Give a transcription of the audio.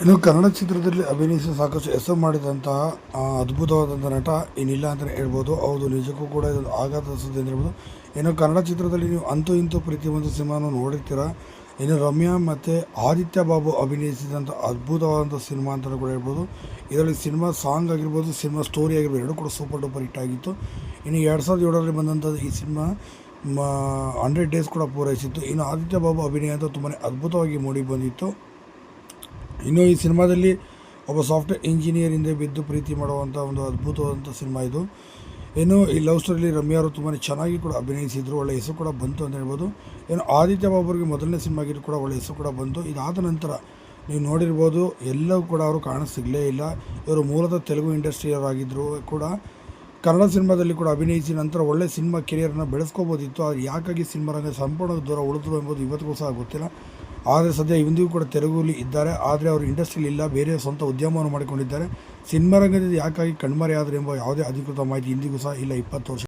ಇನ್ನು ಕನ್ನಡ ಚಿತ್ರದಲ್ಲಿ ಅಭಿನಯಿಸಿ ಸಾಕಷ್ಟು ಹೆಸರು ಮಾಡಿದಂತಹ ಅದ್ಭುತವಾದಂಥ ನಟ ಏನಿಲ್ಲ ಅಂತಲೇ ಹೇಳ್ಬೋದು. ಹೌದು, ನಿಜಕ್ಕೂ ಕೂಡ ಇದೊಂದು ಆಘಾತ ಸುದ್ದಿ ಅಂತ ಹೇಳ್ಬೋದು. ಇನ್ನು ಕನ್ನಡ ಚಿತ್ರದಲ್ಲಿ ನೀವು ಅಂತೂ ಇಂತೂ ಪ್ರತಿಯೊಂದು ಸಿನಿಮಾನ ನೋಡಿರ್ತೀರ? ಇನ್ನು ರಮ್ಯಾ ಮತ್ತು ಆದಿತ್ಯ ಬಾಬು ಅಭಿನಯಿಸಿದಂಥ ಅದ್ಭುತವಾದಂಥ ಸಿನಿಮಾ ಅಂತಲೂ ಕೂಡ ಹೇಳ್ಬೋದು. ಇದರಲ್ಲಿ ಸಿನಿಮಾ ಸಾಂಗ್ ಆಗಿರ್ಬೋದು, ಸಿನಿಮಾ ಸ್ಟೋರಿ ಆಗಿರ್ಬೋದು, ಎರಡೂ ಕೂಡ ಸೂಪರ್ ಡೂಪರ್ ಹಿಟ್ ಆಗಿತ್ತು. ಇನ್ನು ಎರಡು ಸಾವಿರದ ಏಳರಲ್ಲಿ ಬಂದಂಥದ್ದು ಈ ಸಿನಿಮಾ ಹಂಡ್ರೆಡ್ ಡೇಸ್ ಕೂಡ ಪೂರೈಸಿತ್ತು. ಇನ್ನು ಆದಿತ್ಯ ಬಾಬು ಅಭಿನಯ ಅಂತ ತುಂಬಾ ಅದ್ಭುತವಾಗಿ ಮೂಡಿ ಬಂದಿತ್ತು. ಇನ್ನು ಈ ಸಿನಿಮಾದಲ್ಲಿ ಒಬ್ಬ ಸಾಫ್ಟ್ವೇರ್ ಇಂಜಿನಿಯರ್ ಹಿಂದೆ ಬಿದ್ದು ಪ್ರೀತಿ ಮಾಡುವಂಥ ಒಂದು ಅದ್ಭುತವಾದಂಥ ಸಿನಿಮಾ ಇದು. ಇನ್ನು ಈ ಲವ್ ಸ್ಟೋರಿಲಿ ರಮ್ಯಾ ಅವರು ತುಂಬಾ ಚೆನ್ನಾಗಿ ಕೂಡ ಅಭಿನಯಿಸಿದ್ರು. ಒಳ್ಳೆ ಹೆಸರು ಕೂಡ ಬಂತು ಅಂತ ಹೇಳ್ಬೋದು. ಏನು ಆದಿತ್ಯ ಬಾಬುರಿಗೆ ಮೊದಲನೇ ಸಿನಿಮಾ ಆಗಿದ್ದು ಕೂಡ ಒಳ್ಳೆ ಹೆಸರು ಕೂಡ ಬಂತು. ಇದಾದ ನಂತರ ನೀವು ನೋಡಿರ್ಬೋದು, ಎಲ್ಲವೂ ಕೂಡ ಅವರು ಕಾಣ ಸಿಗಲೇ ಇಲ್ಲ. ಇವರು ಮೂಲತಃ ತೆಲುಗು ಇಂಡಸ್ಟ್ರಿಯವರಾಗಿದ್ದರು ಕೂಡ. ಕನ್ನಡ ಸಿನಿಮಾದಲ್ಲಿ ಕೂಡ ಅಭಿನಯಿಸಿ ನಂತರ ಒಳ್ಳೆ ಸಿನಿಮಾ ಕೆರಿಯರನ್ನು ಬೆಳೆಸ್ಕೋಬೋದಿತ್ತು. ಆದರೆ ಯಾಕಾಗಿ ಸಿನಿಮಾ ರಂಗ ಸಂಪೂರ್ಣ ದೂರ ಉಳಿದ್ರು ಎಂಬುದು ಇವತ್ತಿಗೂ ಸಹ ಗೊತ್ತಿಲ್ಲ. ಆದರೆ ಸದ್ಯ ಇಂದಿಗೂ ಕೂಡ ತೆಲುಗುಲಿ ಇದ್ದಾರೆ. ಆದರೆ ಅವರು ಇಂಡಸ್ಟ್ರಿಲಿ ಇಲ್ಲ, ಬೇರೆ ಸ್ವಂತ ಉದ್ಯಮವನ್ನು ಮಾಡಿಕೊಂಡಿದ್ದಾರೆ. ಸಿನಿಮಾ ರಂಗದಿಂದ ಯಾಕಾಗಿ ಕಣ್ಮರೆಯಾದರೆ ಎಂಬ ಯಾವುದೇ ಅಧಿಕೃತ ಮಾಹಿತಿ ಇಂದಿಗೂ ಸಹ ಇಲ್ಲ. ಇಪ್ಪತ್ತು ವರ್ಷ